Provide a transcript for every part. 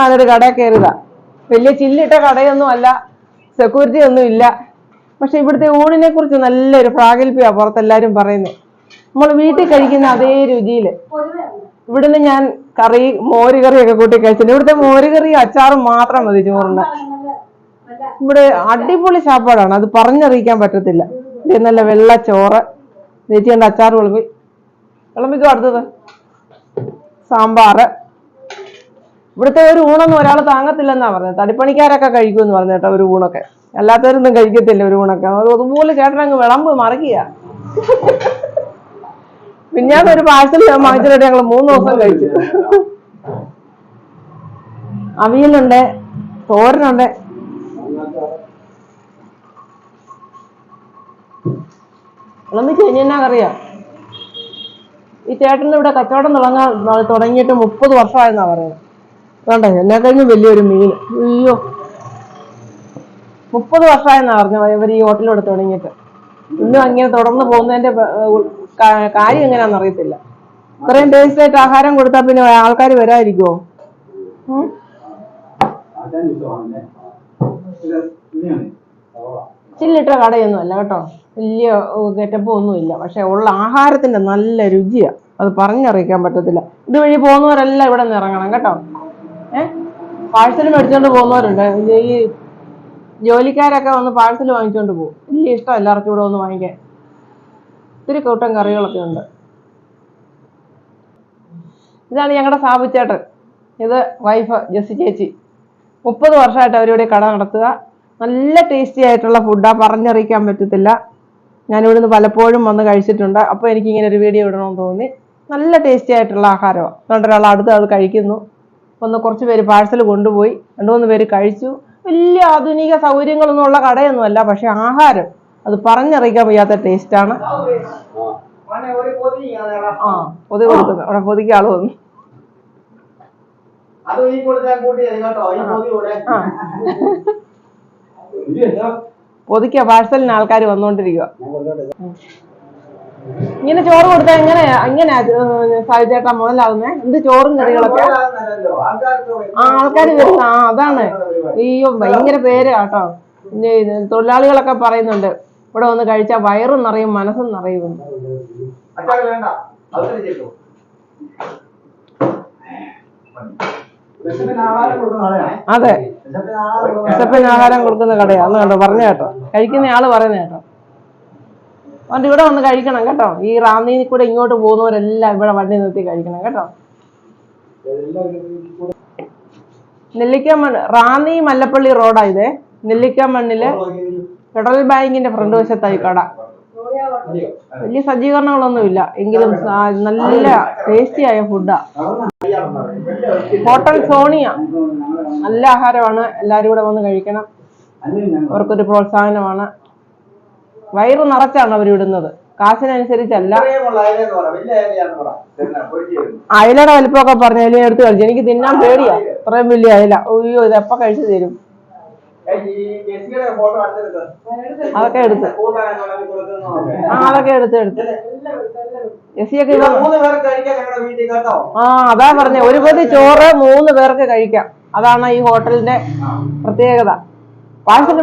സാധാരണ ഒരു കടയിൽ കയറുക വലിയ ചില്ലിട്ട കടയൊന്നും അല്ല സെക്യൂരിറ്റി ഒന്നും ഇല്ല. പക്ഷെ ഇവിടുത്തെ ഊണിനെ കുറിച്ച് നല്ലൊരു പ്രാഗൽഭ്യ പുറത്തെല്ലാരും പറയുന്നത് നമ്മൾ വീട്ടിൽ കഴിക്കുന്ന അതേ രുചിയിൽ ഇവിടുന്ന് ഞാൻ കറി മോര് കറിയൊക്കെ കൂട്ടി കഴിച്ചിട്ടുണ്ട്. ഇവിടുത്തെ മോര് കറി അച്ചാറും മാത്രം മതി ചോറിന്. ഇവിടെ അടിപൊളി ചാപ്പാടാണ് അത് പറഞ്ഞറിയിക്കാൻ പറ്റത്തില്ല. ഇത് നല്ല വെള്ള ചോറ്. ചേച്ചി കണ്ട അച്ചാർ വിളമ്പി വിളമ്പിക്കോ അടുത്തത്? സാമ്പാറ്. ഇവിടുത്തെ ഒരു ഊണൊന്നും ഒരാൾ താങ്ങത്തില്ലെന്നാ പറഞ്ഞത്. തടിപ്പണിക്കാരൊക്കെ കഴിക്കുമെന്ന് പറഞ്ഞു കേട്ടോ ഒരു ഊണൊക്കെ. അല്ലാത്തവരൊന്നും കഴിക്കത്തില്ല ഒരു ഊണൊക്കെ. അതുപോലെ ചേട്ടനങ്ങ് വിളമ്പ് മറക്കുക. പിന്നെ ഒരു പാഴ്സൽ ഞാൻ വാങ്ങിച്ചിട്ട് ഞങ്ങൾ മൂന്ന് ദിവസം കഴിച്ചു. അവിയലുണ്ട് തോരനുണ്ട്. വിളമ്പിച്ച് കഴിഞ്ഞാ കറിയാ? ഈ ചേട്ടൻ ഇവിടെ കച്ചവടം തുടങ്ങാൻ തുടങ്ങിയിട്ട് മുപ്പത് വർഷമായെന്നാ പറയുന്നത്. വേണ്ട എന്നെ കഴിഞ്ഞ് വലിയൊരു മീൻ. അയ്യോ. മുപ്പത് വർഷമായെന്നാ പറഞ്ഞു ഇവർ ഈ ഹോട്ടലോട് തുടങ്ങിയിട്ട്. ഇന്നും അങ്ങനെ തുടർന്ന് പോകുന്നതിന്റെ കാര്യം എങ്ങനെയാണെന്ന് അറിയത്തില്ല. ഇത്രയും ടേസ്റ്റ് ആയിട്ട് ആഹാരം കൊടുത്താൽ പിന്നെ ആൾക്കാർ വരാതിരിക്കുമോ? ചില്ലിട്ട കടയൊന്നും അല്ല കേട്ടോ. വലിയ ഗെറ്റപ്പ് ഒന്നുമില്ല പക്ഷെ ഉള്ള ആഹാരത്തിന്റെ നല്ല രുചിയാ. അത് പറഞ്ഞറിയിക്കാൻ പറ്റത്തില്ല. ഇതുവഴി പോകുന്നവരെല്ലാം ഇവിടെ നിന്ന് ഇറങ്ങണം കേട്ടോ. പാഴ്സൽ മേടിച്ചോണ്ട് പോകുന്നവരുണ്ട്. ഈ ജോലിക്കാരൊക്കെ വന്ന് പാഴ്സൽ വാങ്ങിച്ചോണ്ട് പോകും. വലിയ ഇഷ്ടം എല്ലാവർക്കും ഇവിടെ ഒന്ന് വാങ്ങിക്കാൻ. ഒത്തിരി കൂട്ടം കറികളൊക്കെ ഉണ്ട്. ഇതാണ് ഞങ്ങളുടെ സാബുച്ചേട്ടൻ. ഇത് വൈഫ് ജെസ്സി ചേച്ചി. മുപ്പത് വർഷമായിട്ട് അവരിവിടെ കട നടത്തുക. നല്ല ടേസ്റ്റി ആയിട്ടുള്ള ഫുഡാണ് പറഞ്ഞറിയിക്കാൻ പറ്റത്തില്ല. ഞാനിവിടെ നിന്ന് പലപ്പോഴും വന്ന് കഴിച്ചിട്ടുണ്ട്. അപ്പോൾ എനിക്ക് ഇങ്ങനെ ഒരു വീഡിയോ ഇടണമെന്ന് തോന്നി. നല്ല ടേസ്റ്റി ആയിട്ടുള്ള ആഹാരമാണ് അതുകൊണ്ട് ഒരാൾ അടുത്ത അത് കഴിക്കുന്നു. ഒന്ന് കുറച്ച് പേര് പാഴ്സൽ കൊണ്ടുപോയി. രണ്ടു മൂന്ന് പേര് കഴിച്ചു. വലിയ ആധുനിക സൗകര്യങ്ങളൊന്നും ഉള്ള കടയൊന്നുമല്ല പക്ഷെ ആഹാരം അത് പറഞ്ഞറിയിക്കാൻ വയ്യാത്ത ടേസ്റ്റാണ് ആ പൊതി അവിടെ പൊതിക്ക് ആൾ വന്നു. പൊതിക്ക പാഴ്സലിന് ആൾക്കാർ വന്നുകൊണ്ടിരിക്കുക ഇങ്ങനെ ചോറ് കൊടുത്താൽ എങ്ങനെ എങ്ങനെ സാഹിചേട്ടാ മുതലാവുന്നേ? എന്ത് ചോറും കറികളൊക്കെ? ആ ആൾക്കാർ വരുന്ന ആ അതാണ്. അയ്യോ ഭയങ്കര പേര് കേട്ടോ. തൊഴിലാളികളൊക്കെ പറയുന്നുണ്ട്. ഇവിടെ വന്ന് കഴിച്ചാൽ വയറും നിറയും മനസ്സും നിറയും. അതെ. വിശപ്പിന് ആഹാരം കൊടുക്കുന്ന കടയാണ് കണ്ടോ? പറഞ്ഞ കേട്ടോ. കഴിക്കുന്ന ആൾ പറയുന്ന കേട്ടോ. അതുകൊണ്ട് ഇവിടെ വന്ന് കഴിക്കണം കേട്ടോ. ഈ റാന്നിയിൽ കൂടെ ഇങ്ങോട്ട് പോകുന്നവരെല്ലാം ഇവിടെ വണ്ടി നിർത്തി കഴിക്കണം കേട്ടോ. നെല്ലിക്കമണ്ണ് റാന്നി മല്ലപ്പള്ളി റോഡാ ഇത്. നെല്ലിക്കമണ്ണിൽ ഫെഡറൽ ബാങ്കിന്റെ ഫ്രണ്ട് വശത്തായി കട? വലിയ സജ്ജീകരണങ്ങളൊന്നുമില്ല. എങ്കിലും നല്ല ടേസ്റ്റി ആയ ഫുഡാ. ഹോട്ടൽ സോണിയ. നല്ല ആഹാരമാണ്. എല്ലാരും ഇവിടെ വന്ന് കഴിക്കണം. അവർക്കൊരു പ്രോത്സാഹനമാണ്. വയറ് നിറച്ചാണ് അവർ ഇടുന്നത്. കാശിനനുസരിച്ചല്ല. അയിലയുടെ വലിപ്പമൊക്കെ പറഞ്ഞ അയല എടുത്ത് കഴിച്ചു എനിക്ക് തിന്നാൻ പേടിയാ. ഇത്രയും വലിയ അയല. അയ്യോ ഇത് എപ്പോ കഴിച്ചു തരും. അതൊക്കെ എടുത്ത്. ആ അതൊക്കെ എടുത്ത് എടുത്ത്. ആ അതാ പറഞ്ഞ. ഒരു പൊതി ചോറ് മൂന്ന് പേർക്ക് കഴിക്കാം. അതാണ് ഈ ഹോട്ടലിന്റെ പ്രത്യേകത. പാഴ്സൽ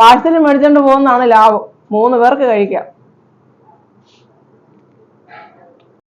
പാഴ്സൽ മേടിച്ചോണ്ട് പോകുന്നതാണ് ലാഭം. മൂന്ന് പേർക്ക് കഴിക്കാം.